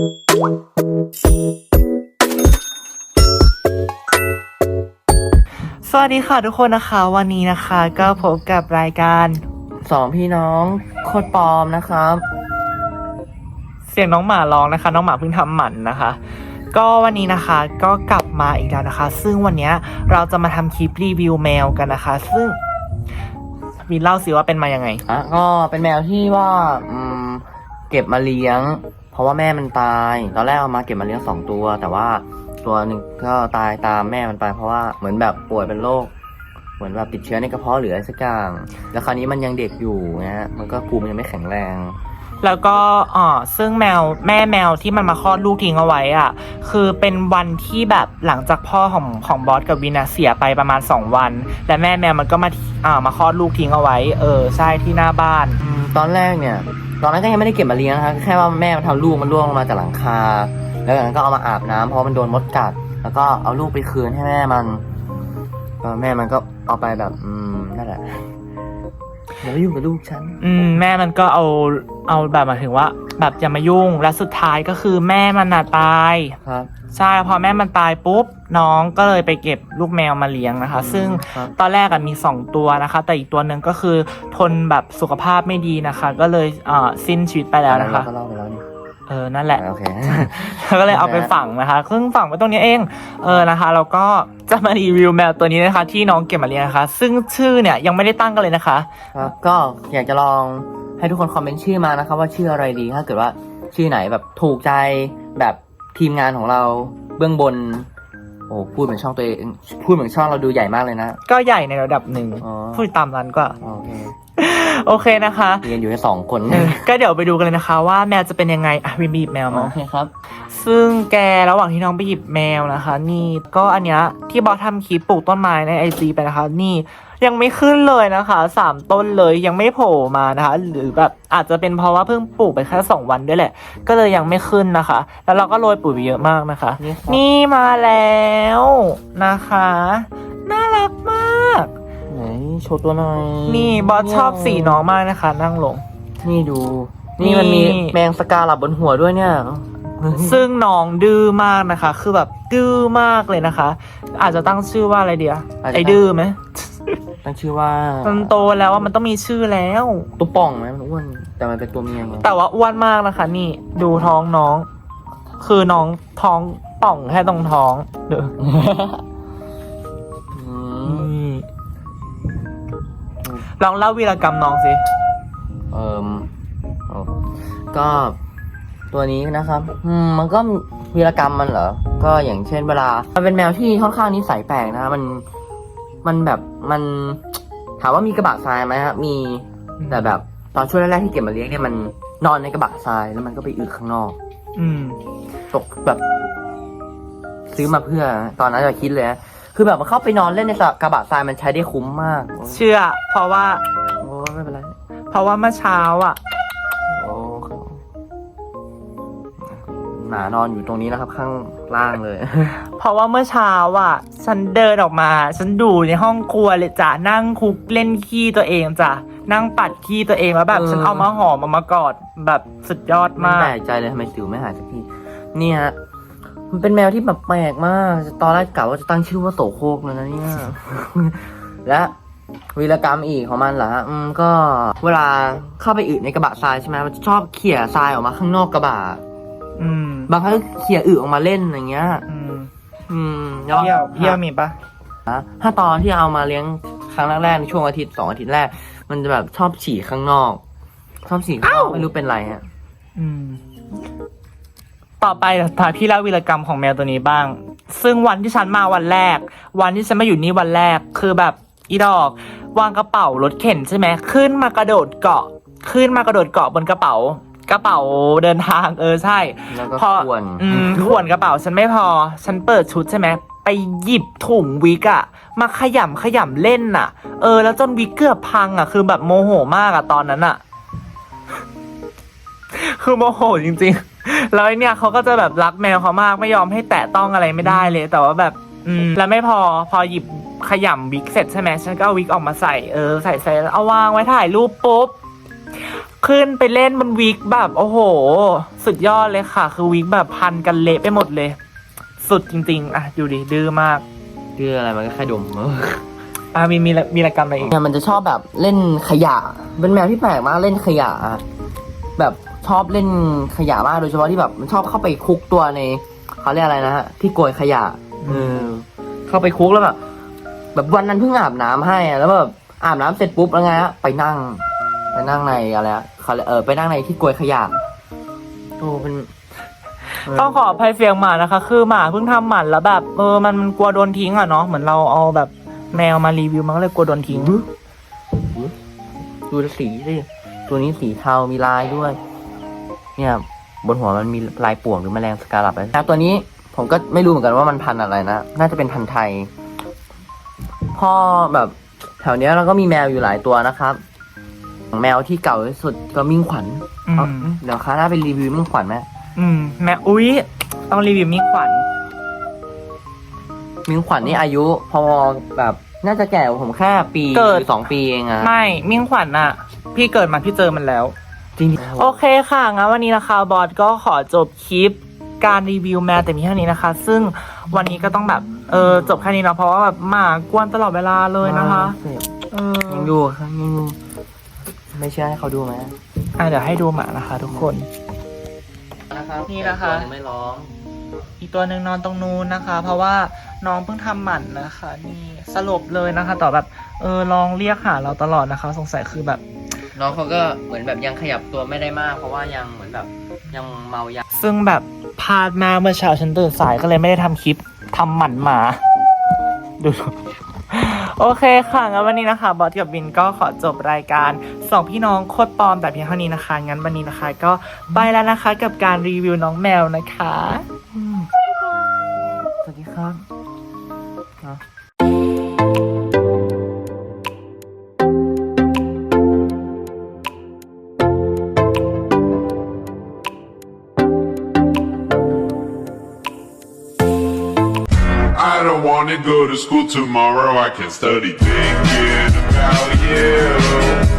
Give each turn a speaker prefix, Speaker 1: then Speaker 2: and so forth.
Speaker 1: สวัสดีค่ะทุกคนนะคะ วันนี้นะคะก็พบกับรายการ
Speaker 2: สองพี่น้องโคตรปลอมนะครับ
Speaker 1: เสียงน้องหมาร้องนะคะ น้องหมาเพิ่งทำหมันนะคะ ก็วันนี้นะคะก็กลับมาอีกแล้วนะคะ ซึ่งวันเนี้ยเราจะมาทำคลิปรีวิวแมวกันนะคะ ซึ่งมีเล่าสิว่าเป็นมายังไง
Speaker 2: อะก็เป็นแมวที่ว่าอืมเก็บมาเลี้ยงเพ ราะว่าแม่มันตาย ตอนแรกเอามาเก็บมาเลี้ยงสองตัว แต่ว่าตัวหนึ่งก็ตายตามแม่มันไป เพราะว่าเหมือนแบบป่วยเป็นโรคเหมือนแบบติดเชื้อในกระเพาะหรืออะไรสักอย่าง แล้วคราวนี้มันยังเด็กอยู่นะฮะมันก็ภูมิยังไม่แข็งแรง
Speaker 1: แล้วก็อ๋อซึ่งแมวแม่แมวที่มันมาคลอดลูกทิ้งเอาไว้อะ คือเป็นวันที่แบบหลังจากพ่อของของบอสกับวินาเสียไปประมาณ 2 วัน และแม่แมวมันก็มาอ่ามาคลอดลูกทิ้งเอาไว้ เออใช่ที่หน้าบ้าน
Speaker 2: อืมตอนแรกเนี่ย ตอนนั้นก็ยังไม่ได้เก็บมาเลี้ยงนะครับแค่ว่าแม่มันทำลูกมันร่วงลงมาจากหลังคา แล้วจากนั้นก็เอามาอาบน้ำเพราะมันโดนมดกัด แล้วก็เอาลูกไปคืนให้แม่มันแม่มันก็เอาไปแบบ อืมนั่นแหละ อย่าไปยุ่งกับลูกฉัน
Speaker 1: อืมแม่มันก็เอาเอาแบบหมายถึงว่า แบบอย่ามายุ่งและสุดท้ายก็คือแม่มันน่ะตาย
Speaker 2: ครับ
Speaker 1: ใช่พอแม่มันตายปุ๊บ น้องก็เลยไปเก็บลูกแมวมาเลี้ยงนะคะ ซึ่ง
Speaker 2: ครับ
Speaker 1: ตอนแรกอะมีสองตัวนะคะ แต่อีกตัวหนึ่งก็คือทนแบบสุขภาพไม่ดีนะคะ ก็เลยเอ่อสิ้นชีวิตไปแล้วนะคะ
Speaker 2: เราก็เล่าไปแล้วนี่
Speaker 1: เออนั่นแหละ
Speaker 2: โอเค
Speaker 1: ก็เลยเอาไปฝังนะคะ ซึ่งฝังไว้ตรงนี้เอง เออนะคะเราก็ จะมารีวิวแมวตัวนี้นะคะที่น้องเก็บมาเลี้ยงนะคะ ซึ่งชื่อเนี่ยยังไม่ได้ตั้งกันเลยนะคะ
Speaker 2: ครับก็อยากจะลองให้ทุกคนคอมเมนต์ชื่อมานะครับว่าชื่ออะไรดีถ้าเกิดว่าชื่อไหนแบบถูกใจแบบทีมงานของเราเบื้องบน โอ้พูดเหมือนช่องตัวเองพูดเหมือนช่องเราดูใหญ่มากเลยนะ
Speaker 1: ก็ใหญ่ในระดับหนึ่ง
Speaker 2: อ๋อ
Speaker 1: พูดตามนั้นก็
Speaker 2: โอเค
Speaker 1: โอเคนะคะ
Speaker 2: เรียนอยู่แค่สองคน
Speaker 1: เออก็เดี๋ยวไปดูกันเลยนะคะ ว่าแมวจะเป็นยังไงอะวิมบีบแมวมา
Speaker 2: โอเคครับ
Speaker 1: ซึ่งแกระหว่างที่น้องไปหยิบแมวนะคะ นี่ก็อันเนี้ยที่บอสทำคลิปปลูกต้นไม้ในไอจีไปนะคะ นี่ยังไม่ขึ้นเลยนะคะสามต้นเลยยังไม่โผล่มานะคะ หรือแบบอาจจะเป็นเพราะว่าเพิ่งปลูกไปแค่สองวันด้วยแหละ ก็เลยยังไม่ขึ้นนะคะ แล้วเราก็โรยปุ๋ยไปเยอะมากนะคะ
Speaker 2: นี่ครับ
Speaker 1: นี่มาแล้วนะคะ
Speaker 2: โชว์ตัวหน่อย
Speaker 1: นี่บอสชอบสีน้องมากนะคะ นั่งลง
Speaker 2: นี่ดู นี่มันมี
Speaker 1: นี่
Speaker 2: แมงสกาลับบนหัวด้วยเนี่ย
Speaker 1: ซึ่งน้องดื้อมากนะคะ คือแบบดื้อมากเลยนะคะ อาจจะตั้งชื่อว่าอะไรเดียว
Speaker 2: อาจจะ
Speaker 1: ไอ้ดื้อไหม
Speaker 2: ตั้งชื่อว่า
Speaker 1: มันโตแล้วว่ามันต้องมีชื่อแล้ว
Speaker 2: ตัวป่องไหมมันอ้วน แต่มันเป็นตัวเมียไง
Speaker 1: แต่ว่าอ้วนมากนะคะ นี่ดูท้องน้อง คือน้องท้องป่องแค่ตรงท้องเด้อ
Speaker 2: อื
Speaker 1: ลองเล่าวีรกรรมน้องสิ
Speaker 2: เอ่มโอ้ก็ตัวนี้นะครับอืมมันก็วีรกรรมมันเหรอ ก็อย่างเช่นเวลา มันเป็นแมวที่ค่อนข้างนิสัยแปลกนะ มัน มันแบบมัน ถามว่ามีกระบะทรายไหมครับมีแต่แบบตอนช่วงแรกๆที่เก็บมาเลี้ยงเนี่ยมันนอนในกระบะทรายแล้วมันก็ไปอึข้างนอก
Speaker 1: อืม
Speaker 2: ตกแบบ ซื้อมาเพื่อตอนนั้นจะคิดเลยนะ คือแบบมันเข้าไปนอนเล่นในกระบะทรายมันใช้ได้คุ้มมาก
Speaker 1: เชื่อ เพราะว่า
Speaker 2: โอ้ไม่เป็นไร
Speaker 1: เพราะว่าเมื่อเช้าอะ
Speaker 2: โอ้ครับหมานอนอยู่ตรงนี้นะครับ ข้างล่างเลย
Speaker 1: เพราะว่าเมื่อเช้าอะ ฉันเดินออกมา ฉันดูในห้องครัวเลยจ้ะนั่งคุกเล่นขี้ตัวเองจ้ะนั่งปัดขี้ตัวเองแล้วแบบ
Speaker 2: เออ
Speaker 1: ฉันเอามาหอมเอามากอดแบบสุดยอด
Speaker 2: ไม่
Speaker 1: มาก
Speaker 2: แปลกใจเลยทำไมสิวไม่หายสักทีเนี่ยฮะ มันเป็นแมวที่แบบแปลกมาก ตอนแรกกะว่าจะตั้งชื่อว่าโสโครกเลยนะเนี่ย และวีรกรรมอีกของมันเหรอฮะอืมก็เวลาเข้าไปอึในกระบะทรายใช่ไหมมันจะชอบเขี่ยทรายออกมาข้างนอกกระบะ
Speaker 1: อืม
Speaker 2: บางครั้งก็เขี่ยอึออกมาเล่นอย่างเงี้ย
Speaker 1: อืม
Speaker 2: อืม
Speaker 1: เยี่ยวเยี่ยวมีปะ
Speaker 2: นะถ้าตอนที่เอามาเลี้ยงครั้งแรกๆในช่วงอาทิตย์สองอาทิตย์แรก มันจะแบบชอบฉี่ข้างนอก ชอบฉี่ข้างนอกไม่รู้เป็นไรฮะ
Speaker 1: อืม ต่อไปพาพี่เล่าวีรกรรมของแมวตัวนี้บ้าง ซึ่งวันที่ฉันมาวันแรก วันที่ฉันมาอยู่นี่วันแรก คือแบบอีดอก วางกระเป๋ารถเข็นใช่ไหมขึ้นมากระโดดเกาะ ขึ้นมากระโดดเกาะบนกระเป๋ากระเป๋าเดินทางเออใช่
Speaker 2: แล้วก็
Speaker 1: พอ
Speaker 2: ควร
Speaker 1: อืมขวนกระเป๋าฉันไม่พอ ฉันเปิดชุดใช่ไหมไปหยิบถุงวิกอะมาขยำขยำเล่นน่ะ เออ แล้วจนวิกเกือบพังอะคือแบบโมโหมากอะตอนนั้นอะคือโมโหจริงๆ แล้วไอ้เนี่ยเขาก็จะแบบรักแมวเขามากไม่ยอมให้แตะต้องอะไรไม่ได้เลย แต่ว่าแบบอืมแล้วไม่พอพอหยิบขยำวิกเสร็จใช่ไหมฉันก็เอาวิกออกมาใส่เออใส่ใส่แล้วเอาวางไว้ถ่ายรูปปุ๊บขึ้นไปเล่นบนวิกแบบ โอ้โห สุดยอดเลยค่ะ คือวิกแบบพันกันเละไปหมดเลย สุดจริง ๆ อะ ดูดิดื้อมาก
Speaker 2: ดื้ออะไรมันก็แค่ดม
Speaker 1: อะมีมีมีรกรรมอะไรอีก
Speaker 2: เนี่ยมันจะชอบแบบเล่นขยะ เป็นแมวที่แปลกมากเล่นขยะอะแบบ ชอบเล่นขยะมากโดยเฉพาะที่แบบมันชอบเข้าไปคุกตัวในเขาเรียกอะไรนะฮะที่โกยขยะเออเข้าไปคุกแล้วแบบแบบวันนั้นเพิ่งอาบน้ำให้อะแล้วแบบอาบน้ำเสร็จปุ๊บแล้วไงฮะไปนั่ง ไปนั่งในอะไรอะเขาเรียกเออไปนั่งในที่โกยขยะโอ้เป็นเต้
Speaker 1: องขออภัยเสียงหมานะคะ คือหมาเพิ่งทำหมันแล้วแบบเออมันมันกลัวโดนทิ้งอะเนาะเหมือนเราเอาแบบแมวมารีวิวมันก็เลยกลัวโดนทิ้ง
Speaker 2: ดูสีสิตัวนี้สีเทามีลายด้วย เนี่ยบนหัวมันมีลายป่วงหรือแมลงสกาลับนะตัวนี้ผมก็ไม่รู้เหมือนกันว่ามันพันธุ์อะไรนะ น่าจะเป็นพันธุ์ไทย พ่อแบบแถวเนี้ยเราก็มีแมวอยู่หลายตัวนะครับ แมวที่เก่าที่สุดก็มิ่งขวัญ
Speaker 1: อื
Speaker 2: เอา
Speaker 1: ม
Speaker 2: เดี๋ยวคราวหน้าไปรีวิวมิ่งขวัญไหม
Speaker 1: อืม แม่อุ๊ย ต้องรีวิวมีขวัญ
Speaker 2: มิ่งขวัญนี่อายุ พอแบบน่าจะแก่กว่าผมแค่ปีหรือสองปีเองอะ
Speaker 1: ไม่มิ่งขวัญอะพี่เกิดมาพี่เจอมันแล้ว
Speaker 2: จริง
Speaker 1: โอเคค่ะงั้นวันนี้นะคะบอสก็ขอจบคลิปการรีวิวแมวแต่มีเท่านี้นะคะ ซึ่งวันนี้ก็ต้องแบบเออจบแค่นี้เนาะเพราะว่าแบบหมากวนตลอดเวลาเลยนะคะเออ
Speaker 2: ยังดูครับยังดูไม่เชื่อให้เขาดูไหม
Speaker 1: อะเดี๋ยวให้ดูหมานะคะ ทุกคน
Speaker 2: นะครับ
Speaker 1: นี่นะคะ
Speaker 2: ตัวไม่ร้อง
Speaker 1: อีกตัวหนึ่งนอนตรงนู้นนะคะ เพราะว่าน้องเพิ่งทำหมันนะคะนี่สลบเลยนะคะ ต่อแบบเออลองเรียกหาเราตลอดนะคะ สงสัยคือแบบ
Speaker 2: น้องเขาก็เหมือนแบบยังขยับตัวไม่ได้มาก เพราะว่ายังเหมือนแบบยังเมายา
Speaker 1: ซึ่งแบบพลาดมากเมื่อเช้าฉันตื่นสายก็เลยไม่ได้ทำคลิปทำหมันหมา ดู โอเคค่ะงั้นวันนี้นะคะ บอสกับบินก็ขอจบรายการสองพี่น้องโคตรปลอมแต่เพียงเท่านี้นะคะ งั้นวันนี้นะคะ ก็ไปแล้วนะคะกับการรีวิวน้องแมวนะคะ
Speaker 3: I don't wanna go to school tomorrow. I can study thinking about you.